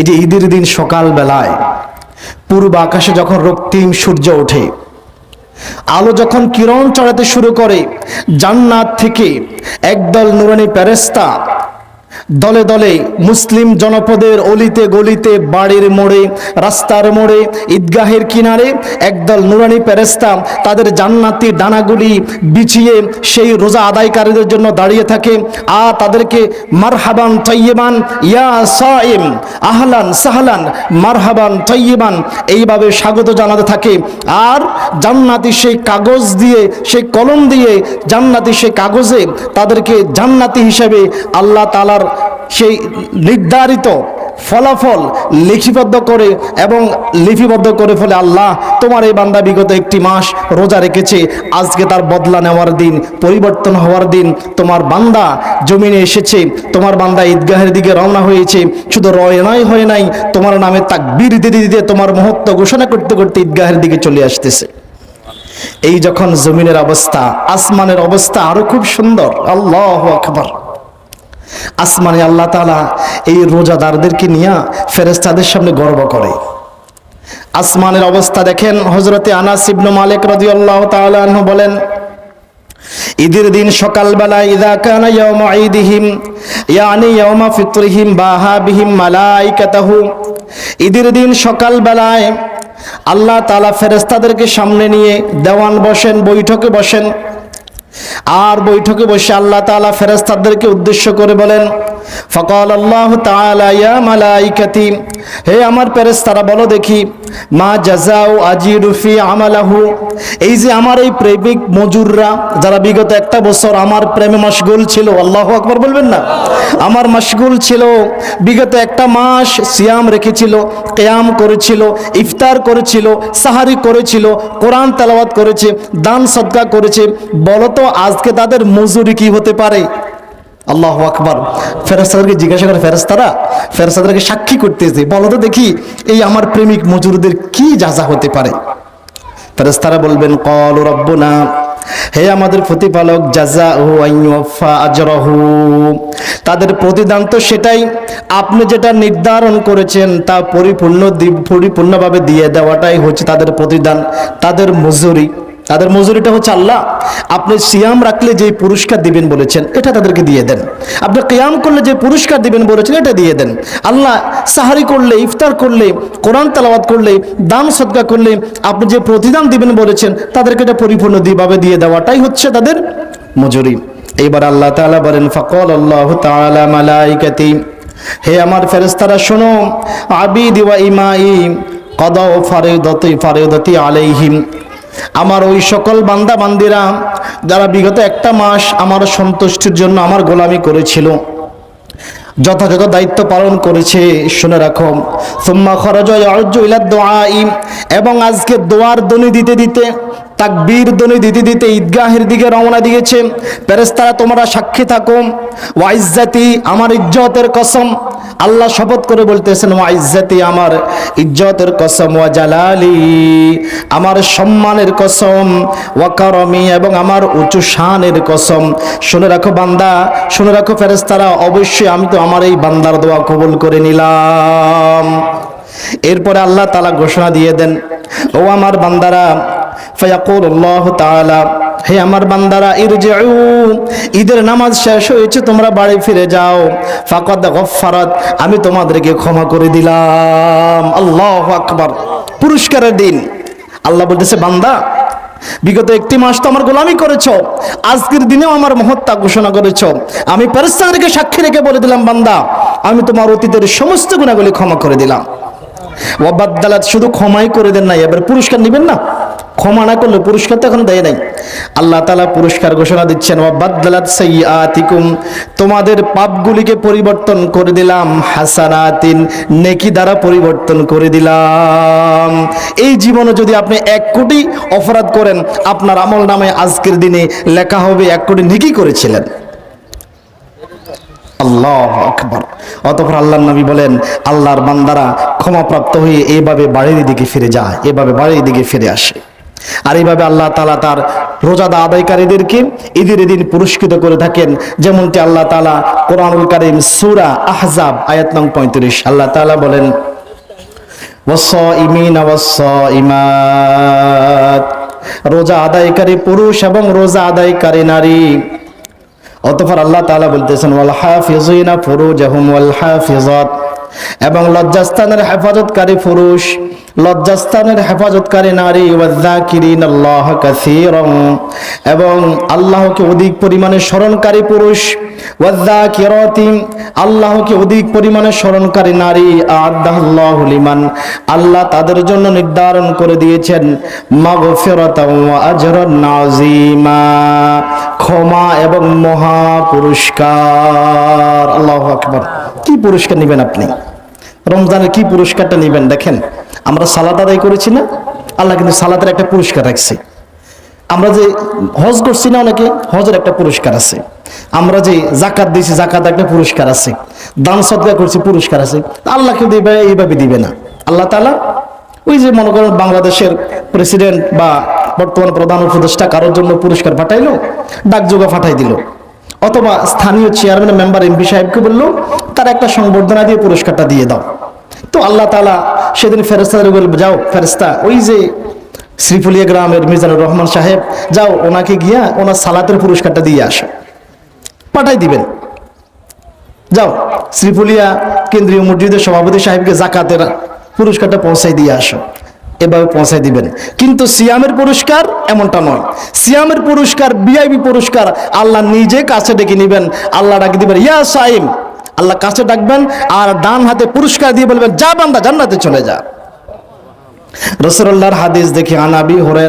এই যে ঈদের দিন সকাল বেলায় পূর্ব আকাশে যখন রক্তিম সূর্য ওঠে, আলো যখন কিরণ চড়াতে শুরু করে, জান্নাত থেকে একদল নুরানি প্যারেস্তা দলে দলে মুসলিম জনপদের অলিতে গলিতে, বাড়ির মোড়ে, রাস্তার মোড়ে, ঈদগাহের কিনারে একদল নুরানি প্যারেস্তা তাদের জান্নাতি ডানাগুলি বিছিয়ে সেই রোজা আদায়কারীদের জন্য দাঁড়িয়ে থাকে। আর তাদেরকে মারহাবান তৈয়বান ইয়া সাইম আহলান সাহলান, মারহাবান তৈয়বান এইভাবে স্বাগত জানাতে থাকে। আর জান্নাতি সেই কাগজ দিয়ে, সেই কলম দিয়ে জান্নাতি সেই কাগজে তাদেরকে জান্নাতি হিসেবে আল্লাহ তালার সেই নির্ধারিত ফলাফল লিপিবদ্ধ করে এবং লিপিবদ্ধ করে ফলে, আল্লাহ তোমার এই বান্দা বিগত একটি মাস রোজা রেখেছে, আজকে তার বদলা নেওয়ার দিন, পরিবর্তন হওয়ার দিন, তোমার বান্দা জমিনে এসেছে, তোমার বান্দা ঈদগাহের দিকে রওনা হয়েছে, শুধু রয়নাই হয় নাই, তোমার নামে তাকবীর দিতে দিতে তোমার মহত্ব ঘোষণা করতে করতে ঈদগাহের দিকে চলে আসতেছে। এই যখন জমিনের অবস্থা, আসমানের অবস্থা আরও খুব সুন্দর, আল্লাহ আকবার। আসমানে আল্লাহ তালা এই রোজাদারদেরকে নিয়ে ফেরেস্তাদের সামনে গর্ব করে। আসমানের অবস্থা দেখেন হজরতে আনাস ইবনু মালিক রাদিয়াল্লাহু তাআলা বলেন, ঈদের দিন সকালবেলা ইদা কানা ইয়াউমা ঈদিহিম, ইয়ানি ইয়াউমা ফিতরিহিম, বাহা বিহিম মালাইকাতাহু। ঈদের দিন সকালবেলায় আল্লাহ তাআলা ফেরেশতাদেরকে সামনে নিয়ে দেওয়ান বসেন, বৈঠকে বসেন। আর বৈঠকে বসে আল্লাহ তাআলা ফেরেশতাদেরকে উদ্দেশ্য করে বলেন ফকাল আল্লাহ তাআলা ইয়া মালাইকাতি, হে আমার ফেরেশতারা, বলো দেখি, মা জাযাউ আজিরু ফি আমালাহু, এই যে আমার এই প্রেমিক মজুররা, যারা বিগত একটা বছর আমার প্রেমে মশগুল ছিল, আল্লাহু আকবার বলবেন না? আমার মশগুল ছিল, বিগত একটা মাস সিয়াম রেখেছিল, কেয়াম করেছিল, ইফতার করেছিল, সাহারি করেছিল, কোরআন তেলাওয়াত করেছে, দান সদকা করেছে, বলো তো আজকে তাদের মজুরি কি হতে পারে? আল্লাহ আকবর। ফেরেস্তাদেরকে জিজ্ঞাসা করে ফেরেস্তারা ফেরেস্তাদেরকে সাক্ষী করতেছে, বলো তো দেখি এই আমার প্রেমিক মজুরদের কি যাজা হতে পারে? ফেরেস্তারা বলবেন কল রব্বনা, হে আমাদের প্রতিপালক জাজা আজরহু। তাদের প্রতিদান তো সেটাই। আপনি যেটা নির্ধারণ করেছেন, তা পরিপূর্ণ পরিপূর্ণভাবে দিয়ে দেওয়াটাই হচ্ছে তাদের প্রতিদান, তাদের মজুরি। তাদের মজুরিটা হচ্ছে আল্লাহ। আপনি সিয়াম রাখলে যে পুরস্কার দিবেন বলেছেন, এটা তাদেরকে দিয়ে দেন। আপনি কিয়াম করলে যে পুরস্কার দিবেন বলেছেন, এটা দিয়ে দেন। আল্লাহ সাহারি করলে, ইফতার করলে, কোরআন তালাবাদ করলে দাম সদকা করলে, আপনি যে প্রতিদান দিবেন বলেছেন, তাদেরকে এটা পরিপূর্ণ দিভাবে দিয়ে দেওয়াটাই হচ্ছে তাদের মজুরি। এইবার আল্লাহ তাআলা বলেন, ফকল আল্লাহ তাআলা মালাইকাতি। হে আমার ফেরেশতারা, শোনো, আবিদি ওয়া ইমাই কদাও ফারিদতি ফারিদতি আলাইহিম। আমার ওই সকল বান্দা বান্দিরা যারা বিগত একটা মাস আমার সন্তুষ্টির জন্য আমার গোলামি করেছিল, যথাযথ দায়িত্ব পালন করেছে, শুনে রাখো। সোম্মা খরচ ইলা দোয়া এবং আজকে দোয়ার দনি দিতে দিতে তাকবীর দনি দিতে দিতে ঈদগাহের দিকে রওনা দিয়েছে। ফেরেশতারা, তোমরা সাক্ষী থাকো। ওয়াইজ্জাতি আমার ইজ্জতের কসম। আল্লাহ শপথ করে বলতেছেন, ওয়াইজ্জাতি আমার ইজ্জতের কসম, ওয়া জালালি আমার সম্মানের কসম, ওয়া কারমি এবং আমার উঁচু শানের কসম। শুনে রাখো বান্দা, শুনে রাখো ফেরেশতারা, অবশ্যই আমি তো আমার এই বান্দার দোয়া কবুল করে নিলাম। এরপরে আল্লাহ তালা ঘোষণা দিয়ে দেন, ও আমার বান্দারা ফয়াকুল আল্লাহ তাআলা, হে আমার বান্দারা ইরজিউ ঈদের নামাজ শেষ হয়েছে, তোমরা বাড়ি ফিরে যাও। ফাকাদ গফফারাত, আমি তোমাদেরকে ক্ষমা করে দিলাম। আল্লাহু আকবার। পুরস্কারের দিন। আল্লাহ বলতেছে, বান্দা, বিগত একটি মাস তো আমার গোলামি করেছ, আজকের দিনেও আমার মহত্তা ঘোষণা করেছ। আমি প্যারেস্তাদেরকে সাক্ষী রেখে বলে দিলাম, বান্দা, আমি তোমার অতীতের সমস্ত গুণাগুলি ক্ষমা করে দিলাম। ওয়াবাদ্দালাত শুধু ক্ষমাই করে দেন নাই, এবার পুরস্কার নেবেন না? ক্ষমা না করলে পুরস্কার তো এখন দেয় নাই। আল্লাহ তালা পুরস্কার ঘোষণা দিচ্ছেন সাইয়াতিকুম তোমাদের পাপগুলিকে পরিবর্তন করে দিলাম, হাসানাতিন, নেকি দ্বারা পরিবর্তন করে দিলাম। এই জীবনে যদি আপনি এক কোটি অপরাধ করেন, আপনার আমল নামে আজকের দিনে লেখা হবে, এক কোটি নেকি করেছিলেন। আল্লাহ আকবর। অতপর আল্লাহর নবী বলেন, আল্লাহর বান্দারা ক্ষমাপ্রাপ্ত হয়ে এভাবে বাড়ির দিকে ফিরে যায়, এভাবে বাড়ির দিকে ফিরে আসে। আর এইভাবে আল্লাহ তালা তার রোজাদা আদায়কারীদেরকে ঈদের এদিন পুরস্কৃত করে থাকেন, যেমনটি আল্লাহ তালা কোরআনুল করিম সুরা আহজাব আয়াত নং পঁয়ত্রিশ। আল্লাহ তালা বলেন রোজা আদায়কারী পুরুষ এবং রোজা আদায়কারী নারী। অতঃপর আল্লাহ তালা বলতেছেন ওয়াল হাফিজুইনা এবং ওয়াল হাফিজত এবং লজ্জাস্থানের হেফাজতকারী পুরুষ, লজ্জাস্থানের হেফাজতকারী নারী এবং আল্লাহকে অধিক পরিমাণে স্মরণকারী পুরুষ আল্লাহকে অধিক পরিমাণে স্মরণকারী নারী আদাল্লাহু লিমান। আল্লাহ তাদের জন্য নির্ধারণ করে দিয়েছেন, মাগফিরাতাও ওয়া ক্ষমা এবং মহা পুরস্কার। আল্লাহু আকবার। কি পুরস্কার নেবেন আপনি? রমজানের কি পুরস্কারটা নেবেন? দেখেন, আমরা সালাদ আদায় করেছি না? আল্লাহ কিন্তু সালাদের একটা পুরস্কার রাখছে। আমরা যে হজ করছি না অনেকে, হজের একটা পুরস্কার আছে। আমরা যে জাকাত দিয়েছি জাকাত একটা পুরস্কার আছে। দান সদকা করছি, পুরস্কার আছে। আল্লাহকে দিবে এইভাবে দিবে না। আল্লাহ তালা ওই যে মনে করেন বাংলাদেশের প্রেসিডেন্ট বা বর্তমান প্রধান উপদেষ্টা কারোর জন্য পুরস্কার পাঠাইলো, ডাকযোগা পাঠাই দিল। অথবা স্থানীয় চেয়ারম্যান মেম্বার এমপি সাহেবকে বলল তার একটা সংবর্ধনা দিয়ে পুরস্কারটা দিয়ে দাও। তো আল্লাহ তালা সেদিন ফেরেস্তাদের বলবে যাও ফেরেস্তা ওই যে শ্রীফুলিয়া গ্রামের মিজানুর রহমান সাহেব, যাও ওনাকে গিয়া ওনার সালাতের পুরস্কারটা দিয়ে আসো। পাঠাই দিবেন। যাও, শ্রীফুলিয়া কেন্দ্রীয় মসজিদের সভাপতি সাহেবকে জাকাতের পুরস্কারটা পৌঁছাই দিয়ে আসো। এভাবে পৌঁছাই দিবেন। কিন্তু সিয়ামের পুরস্কার এমনটা নয়। সিয়ামের পুরস্কার বিআইবি পুরস্কার, আল্লাহ নিজে কাছে ডেকে নেবেন। আল্লাহ ডাকে দিবেন, ইয়া সাইম আল্লাহ কাছে ডাকবেন আর ডান হাতে পুরস্কার দিয়ে বলবেন, যা বান্দা জান্নাতে চলে যা। রসুল্লাহর হাদিস দেখি আনাবি হরে